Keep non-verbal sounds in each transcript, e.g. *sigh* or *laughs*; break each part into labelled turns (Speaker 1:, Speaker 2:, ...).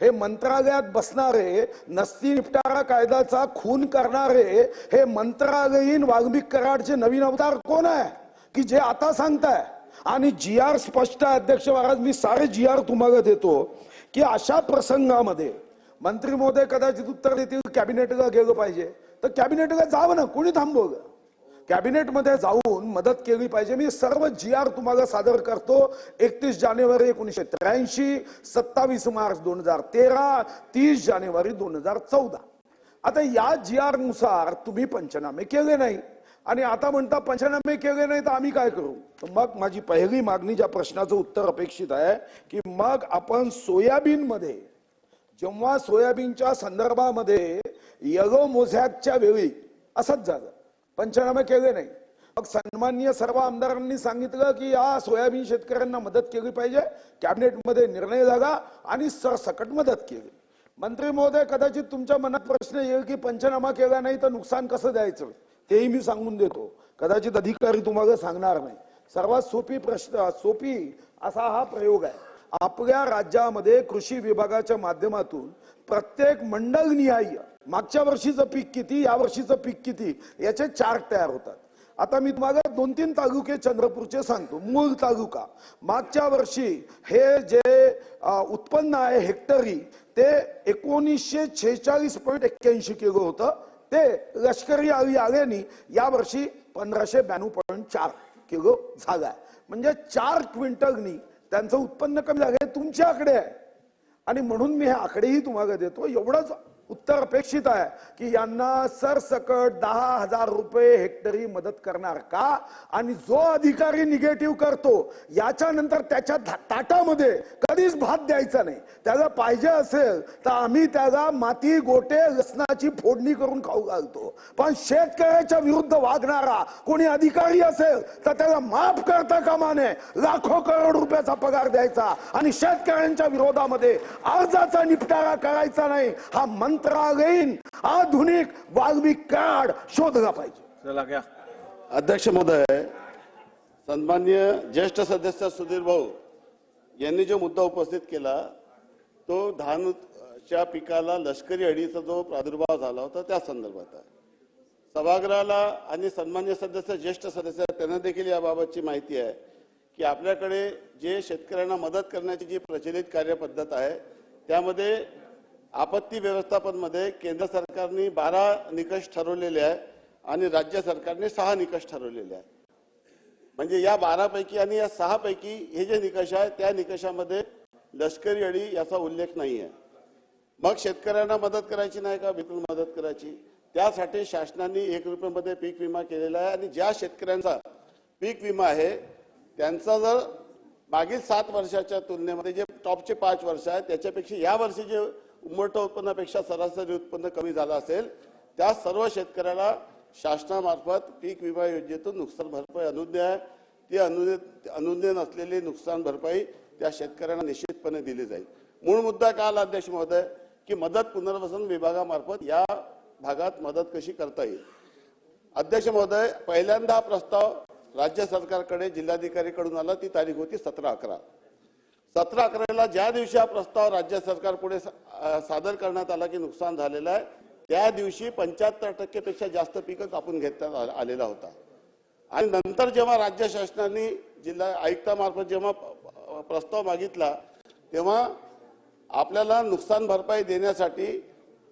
Speaker 1: हे मंत्रालयात बसणारे नसती निपटारा कायद्याचा खून करणारे हे मंत्रालयीन वाल्मिक कराडचे नवीन अवतार कोण आहे? की जे आता सांगताय? आणि जी आर स्पष्ट आहे अध्यक्ष महाराज मी सारे जी आर तुम्हाला देतो की अशा प्रसंगामध्ये मंत्री महोदय कदाचित उत्तर देतील कॅबिनेटला गेलं पाहिजे. तर कॅबिनेटला जावं ना कोणी थांबवलं? कॅबिनेटमध्ये जाऊन मदत केली पाहिजे. मी सर्व जी आर तुम्हाला सादर करतो. एकतीस जानेवारी एकोणीसशे त्र्याऐंशी सत्तावीस मार्च दोन हजार तेरा तीस जानेवारी दोन हजार चौदा. आता या जी आरनुसार तुम्ही पंचनामे केले नाही. आणि आता म्हणता पंचनामे केले नाही तर आम्ही काय करू? तर मग माझी पहिली मागणी ज्या प्रश्नाचं उत्तर अपेक्षित आहे की मग आपण सोयाबीनमध्ये जेव्हा सोयाबीनच्या संदर्भामध्ये यलो मोझॅकच्या वेळी असंच झालं. पंचनामे केले नाही. मग सन्माननीय सर्व आमदारांनी सांगितलं की या सोयाबीन शेतकऱ्यांना मदत केली पाहिजे. कॅबिनेटमध्ये निर्णय झाला आणि सरसकट मदत केली. मंत्री महोदय कदाचित तुमच्या मनात प्रश्न येईल की पंचनामा केला नाही तर नुकसान कसं द्यायचं? तेही मी सांगून देतो. कदाचित अधिकारी तुम्हाला सांगणार नाही. सर्वात सोपी प्रश्न सोपी असा हा प्रयोग आहे. आपल्या राज्यामध्ये कृषी विभागाच्या माध्यमातून प्रत्येक मंडल निहाय मागच्या वर्षीचं पीक किती या वर्षीचं पीक किती याचे चार्ट तयार होतात. आता मी तुम्हाला दोन तीन तालुके चंद्रपूरचे सांगतो. मूळ तालुका. मागच्या वर्षी हे जे उत्पन्न आहे हेक्टरी ते एकोणीसशे छेचाळीस पॉईंट एक्क्याऐंशी किलो होतं. ते लष्करी आली आल्याने या वर्षी पंधराशे ब्याण्णव पॉईंट चार किलो झालाय. म्हणजे चार क्विंटलनी त्यांचं उत्पन्न कमी झालं हे तुमचे आकडे आहे. आणि म्हणून मी हे आकडेही तुम्हाला देतो. एवढंच उत्तर अपेक्षित आहे की यांना सरसकट दहा हजार रुपये हेक्टरी मदत करणार का? आणि जो अधिकारी निगेटिव्ह करतो याच्यानंतर त्याच्या ताटामध्ये कधीच भात द्यायचा नाही. त्याला पाहिजे असेल तर आम्ही त्याला माती गोटे लसणाची फोडणी करून खाऊ घालतो. पण शेतकऱ्याच्या विरुद्ध वागणारा कोणी अधिकारी असेल तर त्याला माफ करता कामा नये. लाखो करोड रुपयाचा पगार द्यायचा आणि शेतकऱ्यांच्या विरोधामध्ये अर्जाचा निपटारा करायचा नाही. हा मन मंत्रालयीन आधुनिक वाल्मिक कार्ड शोधला पाहिजे.
Speaker 2: चला घ्या.
Speaker 3: अध्यक्ष महोदय सन्मान्य ज्येष्ठ सदस्य सुधीर भाऊ यांनी जो मुद्दा उपस्थित केला तो धानच्या पिकाला लष्करी अडीचा जो प्रादुर्भाव झाला होता त्या संदर्भात आहे. सभागृहाला आणि सन्मान्य सदस्य ज्येष्ठ सदस्य त्यांना देखील याबाबतची माहिती आहे की आपल्याकडे जे शेतकऱ्यांना मदत करण्याची जी प्रचलित कार्यपद्धत आहे त्यामध्ये आपत्ती व्यवस्थापनमध्ये केंद्र सरकारने बारा निकष ठरवलेले आहे आणि राज्य सरकारने सहा निकष ठरवलेले आहे. म्हणजे या बारापैकी आणि या सहा पैकी हे जे निकष आहे त्या निकषामध्ये लष्करी अडी याचा उल्लेख नाही आहे. मग शेतकऱ्यांना मदत करायची नाही का? बिलकुल मदत करायची. त्यासाठी शासनाने एक रुपयामध्ये पीक विमा केलेला आहे आणि ज्या शेतकऱ्यांचा पीक विमा आहे त्यांचा जर मागील सात वर्षाच्या तुलनेमध्ये जे टॉपचे पाच वर्ष आहे त्याच्यापेक्षा या वर्षी जे उमटं उत्पन्नापेक्षा सरासरी उत्पन्न कमी झालं असेल त्या सर्व शेतकऱ्याला शासनामार्फत पीक विमा योजनेतून नुकसान भरपाई अनुज्ञा आहे. ती अनुज्ञ अनुज्ञ नसलेली नुकसान भरपाई त्या शेतकऱ्यांना निश्चितपणे दिली जाईल. मूळ मुद्दा काय आला अध्यक्ष महोदय? की मदत पुनर्वसन विभागामार्फत या भागात मदत कशी करता येईल? अध्यक्ष महोदय पहिल्यांदा प्रस्ताव राज्य सरकारकडे जिल्हाधिकारीकडून आला. ती तारीख होती सतरा अकरा. सतरा अकराला ज्या दिवशी हा प्रस्ताव राज्य सरकार पुढे सा- सादर करण्यात आला की नुकसान झालेलं आहे त्या दिवशी पंच्याहत्तर टक्केपेक्षा जास्त पिकं कापून घेण्यात आ- आलेला होता. आणि नंतर जेव्हा राज्य शासनाने जिल्हा आयुक्तामार्फत जेव्हा प्रस्ताव मागितला तेव्हा आपल्याला नुकसान भरपाई देण्यासाठी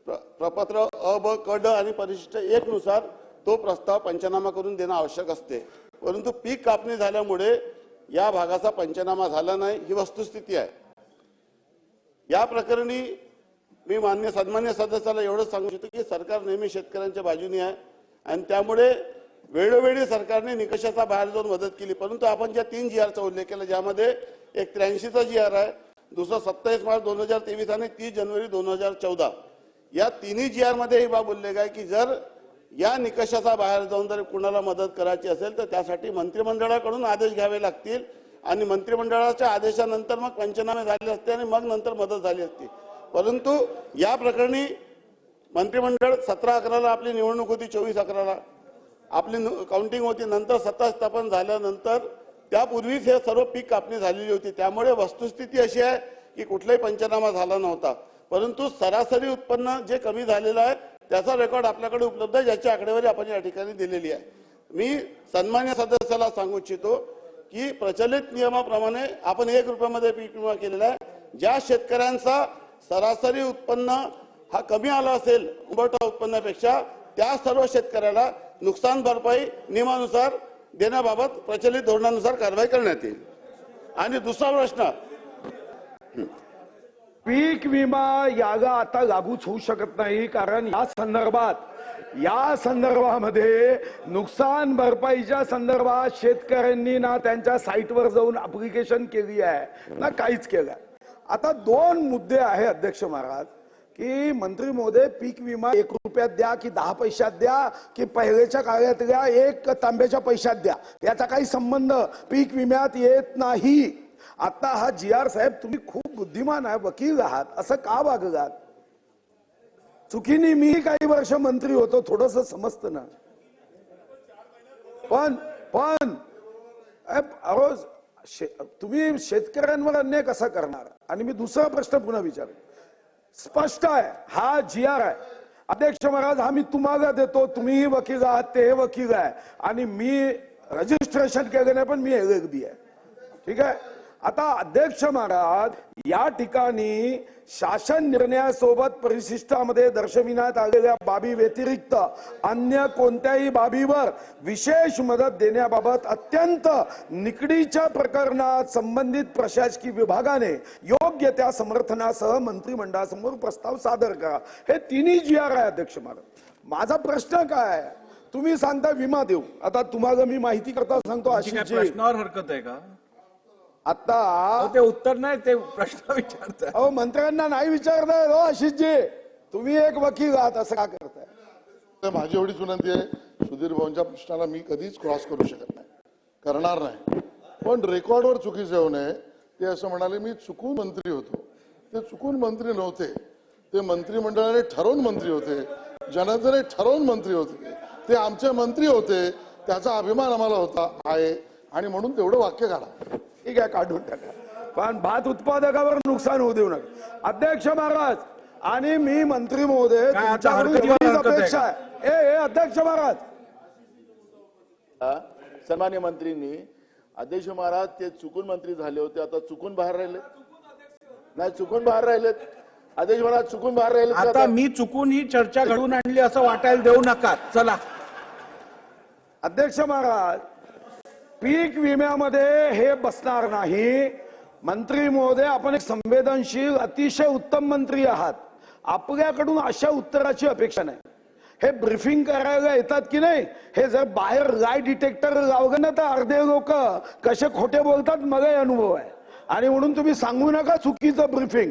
Speaker 3: प्र- प्रपत्र अ ब क ड आणि परिशिष्ट एकनुसार तो प्रस्ताव पंचनामा करून देणं आवश्यक असते. परंतु पीक कापणी झाल्यामुळे या भागाचा पंचनामा झाला नाही ही वस्तुस्थिती आहे. या प्रकरणी मी मान्य सन्मान्य सदस्याला एवढंच सांगू शकतो की सरकार नेहमी शेतकऱ्यांच्या बाजूने आहे आणि त्यामुळे वेळोवेळी सरकारने निकषाचा बाहेर जाऊन मदत केली. परंतु आपण ज्या तीन जी आरचा उल्लेख केला ज्यामध्ये एक त्र्याऐंशीचा जी आर आहे दुसरा सत्तावीस मार्च दोन हजार तेवीस आणि तीस जानेवारी दोन हजार चौदा. या तिन्ही जी आरमध्ये ही बाब उल्लेख आहे की जर या निकषाचा बाहेर जाऊन जर कुणाला मदत करायची असेल तर त्यासाठी मंत्रिमंडळाकडून आदेश घ्यावे लागतील. आणि मंत्रिमंडळाच्या आदेशानंतर मग पंचनामे झाले असते आणि मग नंतर मदत झाली असती. परंतु या प्रकरणी मंत्रिमंडळ सतरा अकराला आपली निवडणूक होती चोवीस अकराला. आपली काउंटिंग होती नंतर सत्ता स्थापन झाल्यानंतर त्यापूर्वीच हे सर्व पीक कापणी झालेली होती. त्यामुळे वस्तुस्थिती अशी आहे की कुठलाही पंचनामा झाला नव्हता. परंतु सरासरी उत्पन्न जे कमी झालेलं आहे त्याचा रेकॉर्ड आपल्याकडे उपलब्ध आहे ज्याची आकडेवारी आपण या ठिकाणी दिलेली आहे. मी सन्मान्य सदस्याला सांगू इच्छितो की प्रचलित नियमाप्रमाणे आपण एक रुपयामध्ये पीक विमा केलेला आहे. ज्या शेतकऱ्यांचा सरासरी उत्पन्न हा कमी आला असेल उंबरठा उत्पन्नापेक्षा त्या सर्व शेतकऱ्याला नुकसान भरपाई नियमानुसार देण्याबाबत प्रचलित धोरणानुसार कारवाई करण्यात येईल. आणि दुसरा प्रश्न
Speaker 1: पीक विमा यागा आता लागूच होऊ शकत नाही कारण या संदर्भात या संदर्भामध्ये नुकसान भरपाईच्या संदर्भात शेतकऱ्यांनी ना त्यांच्या साईटवर जाऊन अप्लिकेशन केली आहे ना काहीच केलं आता दोन मुद्दे आहे अध्यक्ष महाराज की मंत्री महोदय पीक विमा एक रुपयात द्या की दहा पैशात द्या की पहिल्याच्या काळात द्या एक तांब्याच्या पैशात द्या. याचा काही संबंध पीक विम्यात येत नाही. आता हा जी आर साहेब तुम्ही खूप बुद्धिमान आहे वकील आहात असं का वागलात? चुकीने मी काही वर्ष मंत्री होतो थोडस समजत ना. पण पण शे- तुम्ही शेतकऱ्यांवर अन्याय कसा करणार? आणि मी दुसरा प्रश्न पुन्हा विचार स्पष्ट आहे हा जी आर आहे. अध्यक्ष महाराज हा मी तुम्हाला देतो तुम्हीही वकील आहात ते वकील आहे. आणि मी रजिस्ट्रेशन केलं नाही पण मी एल आहे. ठीक आहे? आता अध्यक्ष महाराज या ठिकाणी शासन निर्णयासोबत परिशिष्टामध्ये दर्शविण्यात आलेल्या बाबी व्यतिरिक्त अन्य कोणत्याही बाबीवर विशेष मदत देण्याबाबत अत्यंत निकडीच्या प्रकरणात संबंधित प्रशासकीय विभागाने योग्य त्या समर्थनासह मंत्रिमंडळासमोर प्रस्ताव सादर करा. हे तिन्ही जी आर आहे अध्यक्ष महाराज. माझा प्रश्न काय? तुम्ही सांगता विमा देऊ. आता तुम्हाला मी माहिती करता सांगतो आशिषजी.
Speaker 2: प्रश्नावर हरकत आहे का?
Speaker 1: आता
Speaker 2: ते उत्तर नाही ते प्रश्न *laughs* विचारतात
Speaker 1: अहो मंत्र्यांना नाही विचारताय हो आशिषजी. तुम्ही एक वकील आहात असं का करताय?
Speaker 4: तर माझी एवढीच विनंती आहे सुधीर भाऊंच्या प्रश्नाला मी कधीच क्रॉस करू शकत नाही. करणार नाही. पण रेकॉर्डवर चुकीचं येऊ नये ते असं म्हणाले मी चुकून मंत्री होतो. ते चुकून मंत्री नव्हते. ते मंत्रिमंडळाने ठरवून मंत्री होते. जनतेने ठरवून मंत्री होते. ते आमचे मंत्री होते. त्याचा अभिमान आम्हाला होता आहे. आणि म्हणून तेवढं वाक्य काढा.
Speaker 1: ठीक आहे काढून टाका. पण भात उत्पादकावर नुकसान होऊ देऊ नका. अध्यक्ष महाराज आणि मी मंत्री महोदय तुमच्याकडून अपेक्षा? आहे. ए ए, अध्यक्ष महाराज.
Speaker 5: सन्मान्य मंत्रींनी अध्यक्ष महाराज ते चुकून मंत्री झाले होते आता चुकून बाहेर राहिले. नाही चुकून बाहेर राहिलेत. अध्यक्ष महाराज चुकून बाहेर राहिले
Speaker 2: आता मी चुकून ही चर्चा घडवून आणली असं वाटायला देऊ नका. चला.
Speaker 1: अध्यक्ष महाराज पीक विम्यामध्ये हे बसणार नाही. मंत्री महोदय आपण एक संवेदनशील अतिशय उत्तम मंत्री आहात. आपल्याकडून अशा उत्तराची अपेक्षा नाही. हे ब्रीफिंग करायला येतात की नाही हे जर बाहेर लाय डिटेक्टर लावलं ना तर अर्धे लोक कसे खोटे बोलतात मलाही अनुभव आहे. आणि म्हणून तुम्ही सांगू नका चुकीचं ब्रीफिंग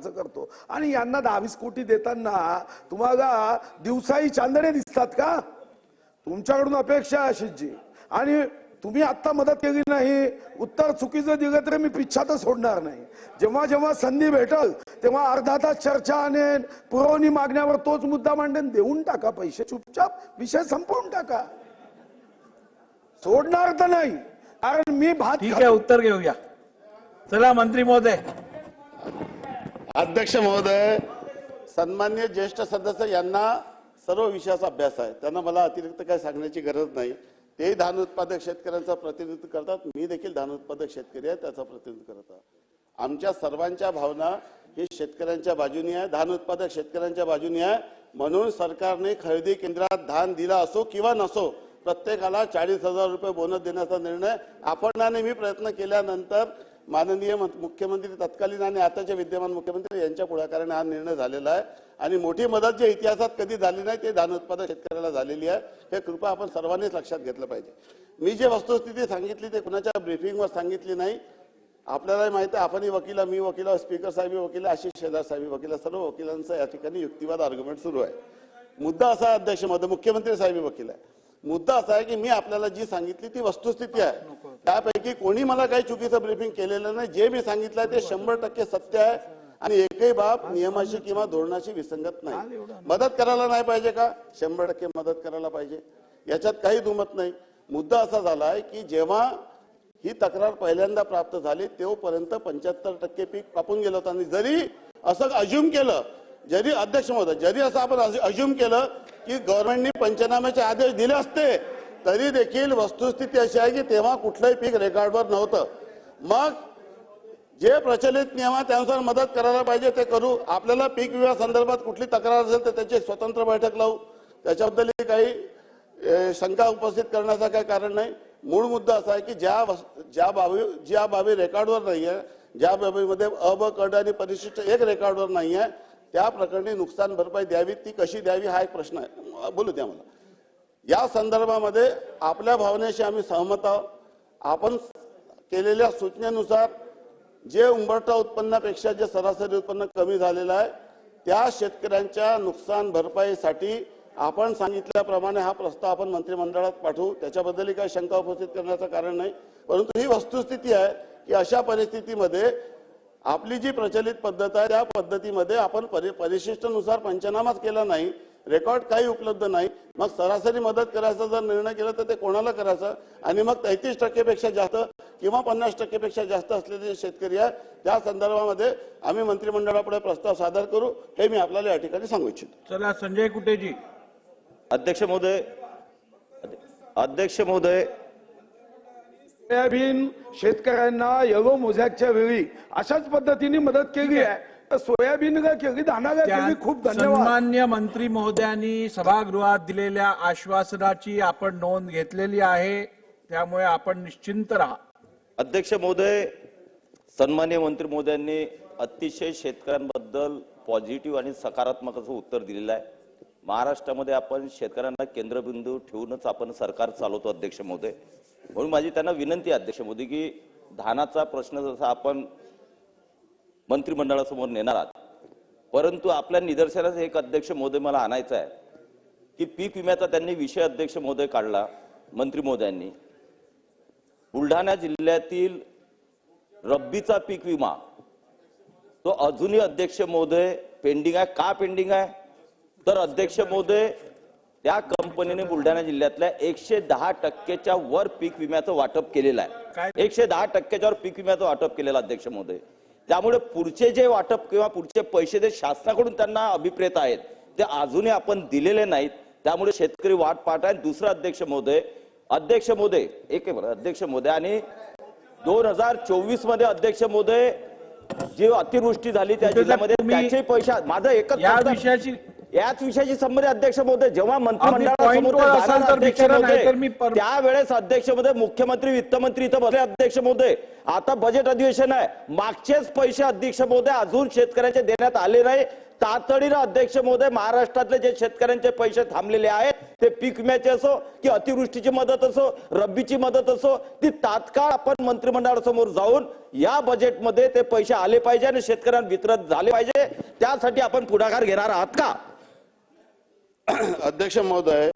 Speaker 1: खर्च करतो. आणि यांना दहावीस कोटी देताना तुम्हाला दिवसाही चांदणे दिसतात का? तुमच्याकडून अपेक्षा आहे अशीची आणि तुम्ही आता मदत केली नाही उत्तर चुकीचं दिलं तरी मी पिच्छात सोडणार नाही. जेव्हा जेव्हा संधी भेटल तेव्हा अर्धा तास चर्चा आणेन पुरवणी मागण्यावर तोच मुद्दा मांडेन देऊन टाका पैसे. चुपचाप विषय संपवून टाका. सोडणार तर नाही. कारण मी भात
Speaker 2: ठीक आहे उत्तर घेऊया. चला मंत्री महोदय.
Speaker 3: अध्यक्ष महोदय सन्मान्य ज्येष्ठ सदस्य यांना सर्व विषयाचा अभ्यास आहे. त्यांना मला अतिरिक्त काय सांगण्याची गरज नाही. तेही धान उत्पादक शेतकऱ्यांचा प्रतिनिधित्व करतात. मी देखील धान उत्पादक शेतकरी आहे त्याचा प्रतिनिधित्व करत आमच्या सर्वांच्या भावना ही शेतकऱ्यांच्या बाजूनी आहे धान उत्पादक शेतकऱ्यांच्या बाजूनी आहे. म्हणून सरकारने खरेदी केंद्रात धान दिला असो किंवा नसो प्रत्येकाला चाळीस हजार रुपये बोनस देण्याचा निर्णय आपण मी प्रयत्न केल्यानंतर माननीय मुख्यमंत्री तत्कालीन आणि आताचे विद्यमान मुख्यमंत्री यांच्या पुढाकाराने हा निर्णय झालेला आहे. आणि मोठी मदत जी इतिहासात कधी झाली नाही ते धान उत्पादक शेतकऱ्याला झालेली आहे. हे कृपा आपण सर्वांनीच लक्षात घेतलं पाहिजे. मी जे वस्तुस्थिती सांगितली ते कुणाच्या ब्रीफिंगवर सांगितली नाही. आपल्यालाही माहिती आहे आपणही वकिला मी वकील स्पीकर साहेब वकील आशिष शेलार साहेब वकील सर्व वकिलांचा या ठिकाणी युक्तिवाद आर्ग्युमेंट सुरू आहे. मुद्दा असा अध्यक्ष महोदय मुख्यमंत्री साहेब वकील आहे. मुद्दा असा आहे की मी आपल्याला जी सांगितली ती वस्तुस्थिती आहे. त्यापैकी कोणी मला काही चुकीचं ब्रिफिंग केलेलं नाही. जे मी सांगितलंय ते शंभर टक्के सत्य आहे आणि एकही बाब नियमाशी किंवा धोरणाशी विसंगत नाही. मदत करायला नाही पाहिजे का? शंभर टक्के मदत करायला पाहिजे. याच्यात काही दुमत नाही. मुद्दा असा झालाय की जेव्हा ही तक्रार पहिल्यांदा प्राप्त झाली तेव्हापर्यंत पंच्याहत्तर टक्के पीक कापून गेलं होतं. आणि जरी असं अज्युम केलं जरी अध्यक्ष महोदय जरी असं आपण अज्युम केलं की गव्हर्नमेंटनी पंचनाम्याचे आदेश दिले असते तरी देखील वस्तुस्थिती अशी आहे की तेव्हा कुठलंही पीक रेकॉर्डवर नव्हतं. मग जे प्रचलित नियम आहे त्यानुसार मदत करायला पाहिजे ते करू. आपल्याला पीक विमा संदर्भात कुठली तक्रार असेल तर त्याची एक स्वतंत्र बैठक लावू. त्याच्याबद्दल काही शंका उपस्थित करण्याचं काही कारण नाही. मूळ मुद्दा असा आहे की ज्या ज्या बाबी ज्या बाबी रेकॉर्डवर नाही आहे ज्या बाबीमध्ये अब कड आणि परिशिष्ट एक रेकॉर्डवर नाही आहे त्या प्रकरणी नुकसान भरपाई द्यावी ती कशी द्यावी हा एक प्रश्न आहे. बोलू द्या मला. या संदर्भामध्ये आपल्या भावनेशी आम्ही सहमत आहोत. आपण केलेल्या सूचनेनुसार जे उंबरठा उत्पन्नापेक्षा जे सरासरी उत्पन्न कमी झालेलं आहे त्या शेतकऱ्यांच्या नुकसान भरपाईसाठी आपण सांगितल्याप्रमाणे हा प्रस्ताव आपण मंत्रिमंडळात पाठवू. त्याच्याबद्दलही काही शंका उपस्थित करण्याचं कारण नाही. परंतु ही वस्तुस्थिती आहे की अशा परिस्थितीमध्ये आपली जी प्रचलित पद्धत आहे त्या पद्धतीमध्ये आपण परि परिशिष्टनुसार पंचनामाच केला नाही. रेकॉर्ड काही उपलब्ध नाही. मग सरासरी मदत करायचा जर निर्णय केला तर ते कोणाला करायचं? आणि मग तेहतीस टक्केपेक्षा जास्त किंवा पन्नास टक्केपेक्षा जास्त असलेले जे शेतकरी आहे त्या संदर्भामध्ये आम्ही मंत्रिमंडळापुढे प्रस्ताव सादर करू हे मी आपल्याला या ठिकाणी सांगू इच्छितो.
Speaker 2: चला संजय कुटेजी
Speaker 6: अध्यक्ष महोदय अध्यक्ष महोदय.
Speaker 1: सोयाबीन शेतकऱ्यांना यलो मोझॅकच्या वेळी. अशाच पद्धतीने मदत केली आहे. सोयाबीन का केली दाना का केली? खूप धन्यवाद.
Speaker 2: सन्मान्य मंत्री महोदयांनी सभागृहात दिलेल्या आश्वासनाची आपण नोंद घेतलेली आहे. त्यामुळे आपण निश्चिंत राहा.
Speaker 6: अध्यक्ष महोदय सन्मान्य मंत्री महोदयांनी अतिशय शेतकऱ्यांबद्दल पॉझिटिव्ह आणि सकारात्मक असं उत्तर दिलेलं आहे. महाराष्ट्रामध्ये आपण शेतकऱ्यांना केंद्रबिंदू ठेवूनच आपण सरकार चालवतो अध्यक्ष महोदय. म्हणून माझी त्यांना विनंती आहे अध्यक्ष मोदी की धानाचा प्रश्न जसा आपण मंत्रिमंडळासमोर नेणार आहात. परंतु आपल्या निदर्शनास एक अध्यक्ष महोदय मला आणायचं आहे की पीक विम्याचा त्यांनी विषय अध्यक्ष महोदय काढला मंत्री महोदयांनी. बुलढाणा जिल्ह्यातील रब्बीचा पीक विमा तो अजूनही अध्यक्ष महोदय पेंडिंग आहे. का पेंडिंग आहे? तर अध्यक्ष महोदय त्या कंपनीने बुलढाणा जिल्ह्यातल्या एकशे दहा टक्केच्या वर पीक विम्याचं वाटप केलेलं? आहे. एकशे दहा टक्क्याच्या वर पीक विम्याचं वाटप केलेलं अध्यक्ष महोदय. त्यामुळे पुढचे जे वाटप किंवा पुढचे पैसे जे शासनाकडून त्यांना अभिप्रेत आहेत ते अजूनही आपण दिलेले नाहीत. त्यामुळे शेतकरी वाट पाहत आहे दुसरं अध्यक्ष महोदय अध्यक्ष महोदय एक अध्यक्ष महोदय आणि दोन हजार चोवीसमध्ये अध्यक्ष महोदय जी अतिवृष्टी झाली त्या जिल्ह्यामध्ये त्याचे पैसे माझं एकच
Speaker 2: या विषयाची
Speaker 6: याच विषयाची संबंधित अध्यक्ष महोदय जेव्हा मंत्रिमंडळासमोर त्यावेळेस अध्यक्ष महोदय मुख्यमंत्री वित्तमंत्री इथं बसले अध्यक्ष महोदय. आता बजेट अधिवेशन आहे. मागचेच पैसे अध्यक्ष महोदय अजून शेतकऱ्यांचे देण्यात आले नाही. तातडीनं अध्यक्ष महोदय महाराष्ट्रातले जे शेतकऱ्यांचे पैसे थांबलेले आहेत ते पीक विम्याचे असो की अतिवृष्टीची मदत असो रब्बीची मदत असो ती तात्काळ आपण मंत्रिमंडळासमोर जाऊन या बजेटमध्ये ते पैसे आले पाहिजे आणि शेतकऱ्यांना वितरण झाले पाहिजे. त्यासाठी आपण पुढाकार घेणार आहात का? *clears throat*
Speaker 3: अध्यक्ष महोदय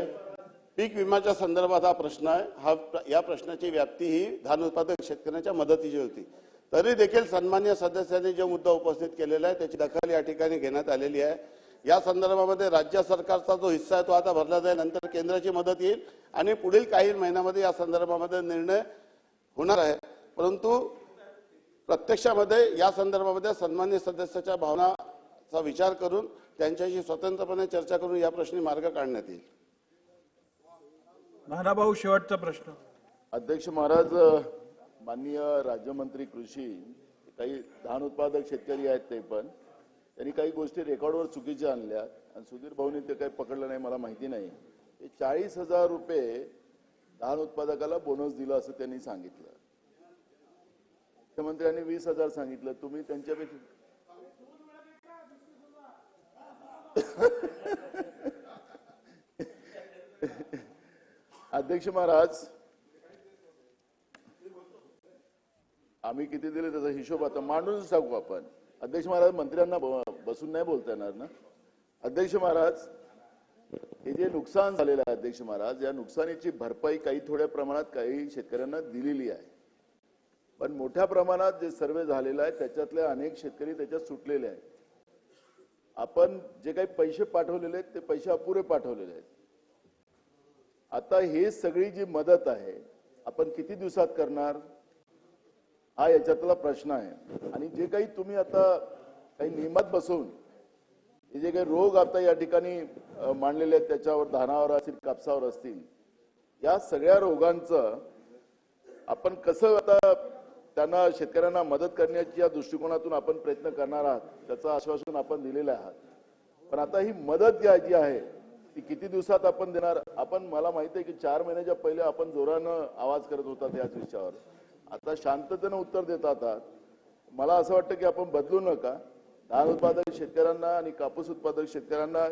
Speaker 3: पीक विम्याच्या संदर्भात हा प्रश्न आहे. हा या प्रश्नाची व्याप्ती ही धान उत्पादक शेतकऱ्यांच्या मदतीची होती. तरी देखील सन्मान्य सदस्यांनी जो मुद्दा उपस्थित केलेला आहे त्याची दखल या ठिकाणी घेण्यात आलेली आहे. या संदर्भामध्ये राज्य सरकारचा जो हिस्सा आहे तो आता भरला जाईल. नंतर केंद्राची मदत येईल आणि पुढील काही महिन्यामध्ये या संदर्भामध्ये निर्णय होणार आहे. परंतु प्रत्यक्षामध्ये या संदर्भामध्ये सन्मान्य सदस्याच्या भावनाचा विचार करून त्यांच्याशी स्वतंत्रपणे चर्चा करून या प्रश्नी मार्ग काढण्यात येईल.
Speaker 2: नानाभाऊ शेवटचा प्रश्न.
Speaker 5: अध्यक्ष महाराज माननीय राज्यमंत्री कृषी काही धान उत्पादक शेतकरी आहेत ते पण. त्यांनी काही गोष्टी रेकॉर्डवर चुकीच्या आणल्या आणि सुधीर भाऊनी ते काही पकडलं नाही मला माहिती नाही. ते चाळीस हजार रुपये धान उत्पादकाला बोनस दिला असं त्यांनी सांगितलं. मुख्यमंत्र्यांनी वीस हजार सांगितलं. तुम्ही त्यांच्यापेक्षा अध्यक्ष महाराज आम्ही किती दिले त्याचा हिशोब आता मांडूनच टाकू आपण. अध्यक्ष महाराज मंत्र्यांना ब- बसून नाही बोलता येणार ना? अध्यक्ष महाराज हे जे नुकसान झालेलं आहे अध्यक्ष महाराज या नुकसानीची भरपाई काही थोड्या प्रमाणात काही शेतकऱ्यांना दिलेली आहे. पण मोठ्या प्रमाणात जे सर्वे झालेला आहे त्याच्यातले अनेक शेतकरी त्याच्यात सुटलेले आहेत. आपण जे काही पैसे पाठवलेले आहेत ते पैसे अपुरे पाठवलेले आहेत. आता हे सगळी जी मदत आहे आपण किती दिवसात करणार? हा याच्यातला प्रश्न आहे. आणि जे काही तुम्ही आता काही नियमात बसवून हे जे काही रोग आता या ठिकाणी मांडलेले आहेत त्याच्यावर धानावर असतील कापसावर असतील या सगळ्या रोगांचं आपण कसं आता त्यांना शेतकऱ्यांना मदत करण्याच्या दृष्टिकोनातून आपण प्रयत्न करणार आहात त्याचं आश्वासन आपण दिलेलं आहात पण आता ही मदत जी आहे आहे ती किती दिवसात आपण देणार? आपण मला माहिती आहे की चार महिन्याच्या पहिले आपण जोरानं आवाज करत होता याच विषयावर आता शांततेनं उत्तर देत आहात. मला असं वाटतं की आपण बदलू नका. धान उत्पादक शेतकऱ्यांना आणि कापूस उत्पादक शेतकऱ्यांना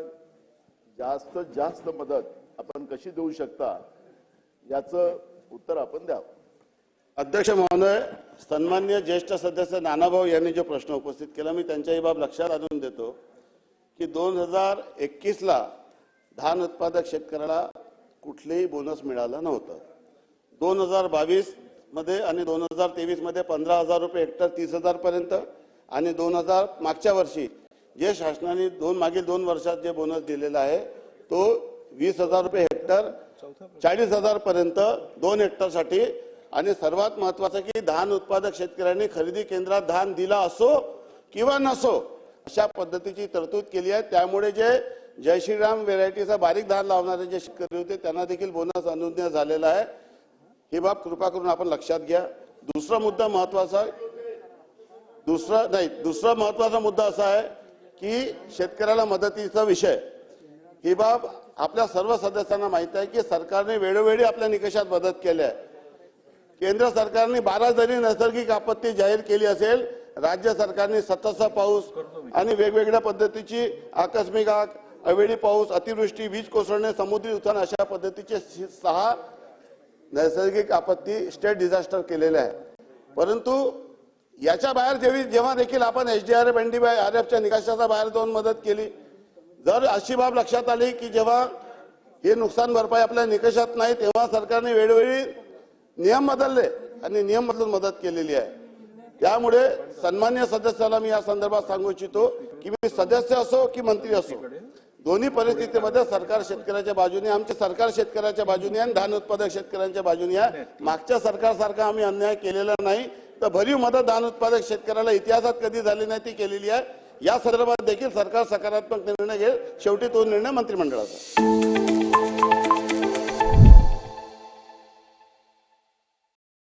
Speaker 5: जास्त जास्त मदत आपण कशी देऊ शकता याचं उत्तर आपण द्यावं.
Speaker 3: अध्यक्ष महोदय सन्मान्य ज्येष्ठ सदस्य नानाभाऊ यांनी जो प्रश्न उपस्थित केला मी त्यांच्याही बाब लक्षात आणून देतो की दोन हजार एकवीसला धान उत्पादक शेतकऱ्याला कुठलेही बोनस मिळालं नव्हतं. दोन हजार बावीसमध्ये आणि दोन हजार तेवीसमध्ये पंधरा हजार रुपये हेक्टर तीस हजार पर्यंत आणि दोन हजार मागच्या वर्षी जे शासनाने दोन मागील दोन वर्षात जे बोनस दिलेला आहे तो वीस हजार रुपये हेक्टर चाळीस हजार पर्यंत दोन हेक्टरसाठी आणि सर्वात महत्वाचं की धान उत्पादक शेतकऱ्यांनी खरेदी केंद्रात धान दिला असो किंवा नसो अशा पद्धतीची तरतूद केली आहे. त्यामुळे जे जय श्रीराम व्हेरायटीचा बारीक धान लावणारे जे शेतकरी होते त्यांना देखील बोनस अनुज्ञा झालेला आहे. ही बाब कृपा करून आपण लक्षात घ्या. दुसरा मुद्दा महत्त्वाचा दुसरा नाही दुसरा महत्त्वाचा मुद्दा असा आहे की शेतकऱ्याला मदतीचा विषय. ही बाब आपल्या सर्व सदस्यांना माहीत आहे की सरकारने वेळोवेळी आपल्या निकषात मदत केली आहे. केंद्र सरकारने बारा जरी नैसर्गिक आपत्ती जाहीर केली असेल राज्य सरकारने सततचा पाऊस आणि वेगवेगळ्या पद्धतीची आकस्मिक आग अवेळी पाऊस अतिवृष्टी वीज कोसळणे समुद्री उत्थान अशा पद्धतीचे सहा नैसर्गिक आपत्ती स्टेट डिझास्टर केलेले आहे. परंतु याच्या बाहेर जेवी जेव्हा देखील आपण H D R A N D I R एफच्या निकषाचा बाहेर जाऊन मदत केली जर अशी बाब लक्षात आली की जेव्हा हे नुकसान भरपाई आपल्या निकषात नाही तेव्हा सरकारने वेळोवेळी नियम बदलले आणि नियम बदलून मदत केलेली आहे. त्यामुळे सन्मान्य सदस्याला मी या संदर्भात सांगू इच्छितो की मी सदस्य असो की मंत्री असो दोन्ही परिस्थितीमध्ये सरकार शेतकऱ्याच्या बाजूने आमचे सरकार शेतकऱ्याच्या बाजूने आणि धान उत्पादक शेतकऱ्यांच्या बाजूने आहे. मागच्या सरकारसारखा आम्ही अन्याय केलेला नाही तर भरीव मदत धान उत्पादक शेतकऱ्याला इतिहासात कधी झाली नाही ती केलेली आहे. या संदर्भात देखील सरकार सकारात्मक निर्णय घेईल. शेवटी तो निर्णय मंत्रिमंडळाचा.